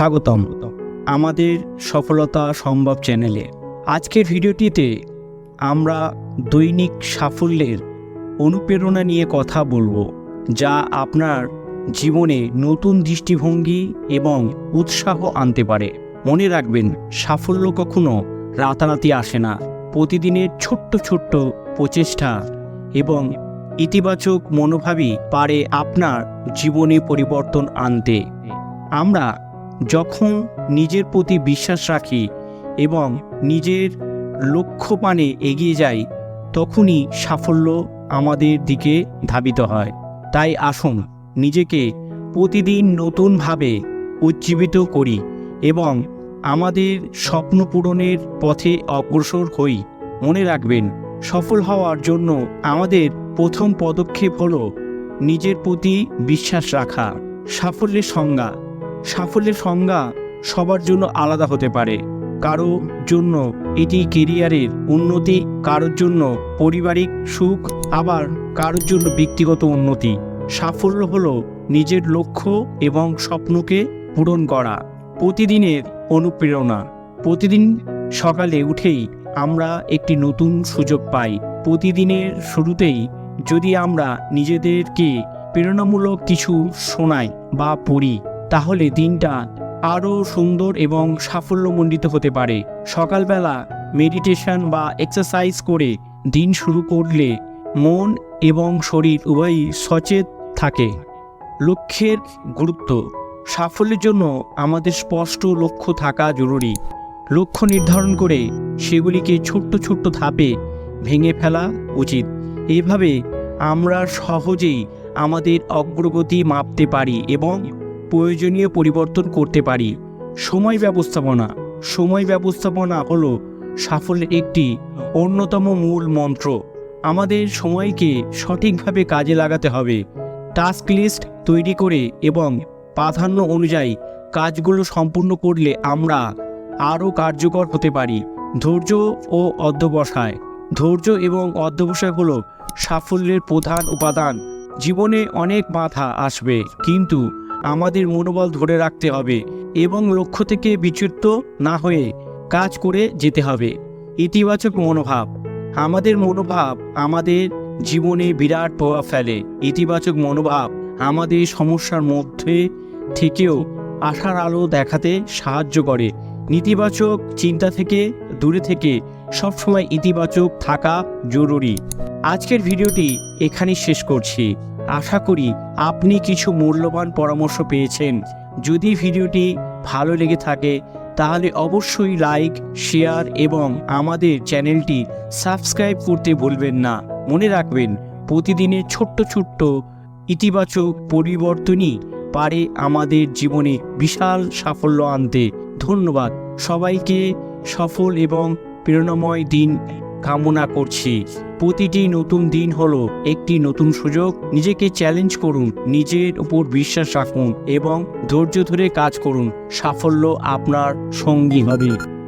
স্বাগতম আমাদের সফলতা সম্ভব চ্যানেলে। আজকের ভিডিওটিতে আমরা দৈনিক সাফল্যের অনুপ্রেরণা নিয়ে কথা বলব, যা আপনার জীবনে নতুন দৃষ্টিভঙ্গি এবং উৎসাহ আনতে পারে। মনে রাখবেন, সাফল্য কখনো রাতারাতি আসে না। প্রতিদিনের ছোট্ট ছোট্ট প্রচেষ্টা এবং ইতিবাচক মনোভাবই পারে আপনার জীবনে পরিবর্তন আনতে। আমরা যখন নিজের প্রতি বিশ্বাস রাখি এবং নিজের লক্ষ্য পানে এগিয়ে যাই, তখনই সাফল্য আমাদের দিকে ধাবিত হয়। তাই আসুন, নিজেকে প্রতিদিন নতুনভাবে উজ্জীবিত করি এবং আমাদের স্বপ্ন পূরণের পথে অগ্রসর হই। মনে রাখবেন, সফল হওয়ার জন্য আমাদের প্রথম পদক্ষেপ হল নিজের প্রতি বিশ্বাস রাখা, সাফল্যের সংজ্ঞা। সাফল্যের সংজ্ঞা সবার জন্য আলাদা হতে পারে। কারও জন্য এটি কেরিয়ারের উন্নতি, কারোর জন্য পারিবারিক সুখ, আবার কারোর জন্য ব্যক্তিগত উন্নতি। সাফল্য হলো নিজের লক্ষ্য এবং স্বপ্নকে পূরণ করা, প্রতিদিনের অনুপ্রেরণা। প্রতিদিন সকালে উঠেই আমরা একটি নতুন সুযোগ পাই। প্রতিদিনের শুরুতেই যদি আমরা নিজেদেরকে প্রেরণামূলক কিছু শোনাই বা পড়ি তাহলে দিনটা আরও সুন্দর এবং সাফল্যমণ্ডিত হতে পারে। সকালবেলা মেডিটেশন বা এক্সারসাইজ করে দিন শুরু করলে মন এবং শরীর উভয়ই সচেত থাকে। লক্ষ্যের গুরুত্ব। সাফল্যের জন্য আমাদের স্পষ্ট লক্ষ্য থাকা জরুরি। লক্ষ্য নির্ধারণ করে সেগুলিকে ছোট্ট ছোট্ট ধাপে ভেঙে ফেলা উচিত। এভাবে আমরা সহজেই আমাদের অগ্রগতি মাপতে পারি এবং প্রয়োজনীয় পরিবর্তন করতে পারি। সময় ব্যবস্থাপনা। সময় ব্যবস্থাপনা হলো সাফল্যের একটি অন্যতম মূল মন্ত্র। আমাদের সময়কে সঠিকভাবে কাজে লাগাতে হবে। টাস্ক লিস্ট তৈরি করে এবং প্রাধান্য অনুযায়ী কাজগুলো সম্পূর্ণ করলে আমরা আরও কার্যকর হতে পারি। ধৈর্য ও অধ্যবসায়। ধৈর্য এবং অধ্যবসায় হলো সাফল্যের প্রধান উপাদান। জীবনে অনেক বাধা আসবে, কিন্তু আমাদের মনোবল ধরে রাখতে হবে এবং লক্ষ্য থেকে বিচ্যুত না হয়ে কাজ করে যেতে হবে। ইতিবাচক মনোভাব। আমাদের মনোভাব আমাদের জীবনে বিরাট প্রভাব ফেলে। ইতিবাচক মনোভাব আমাদের সমস্যার মধ্যে থেকেও আশার আলো দেখাতে সাহায্য করে। নেতিবাচক চিন্তা থেকে দূরে থেকে সবসময় ইতিবাচক থাকা জরুরি। আজকের ভিডিওটি এখানেই শেষ করছি। আশা করি আপনি কিছু মূল্যবান পরামর্শ পেয়েছেন। যদি ভিডিওটি ভালো লেগে থাকে, তাহলে অবশ্যই লাইক, শেয়ার এবং আমাদের চ্যানেলটি সাবস্ক্রাইব করতে ভুলবেন না। মনে রাখবেন প্রতিদিনের ছোট্ট ছোট্ট ইতিবাচক পরিবর্তনই পারে আমাদের জীবনে বিশাল সাফল্য আনতে। ধন্যবাদ। সবাইকে সফল এবং প্রেরণাময় দিন। কামনা করছি। প্রতিটি নতুন দিন হলো একটি নতুন সুযোগ। নিজেকে চ্যালেঞ্জ করুন, নিজের উপর বিশ্বাস রাখুন এবং ধৈর্য ধরে কাজ করুন। সাফল্য আপনার সঙ্গী হবে।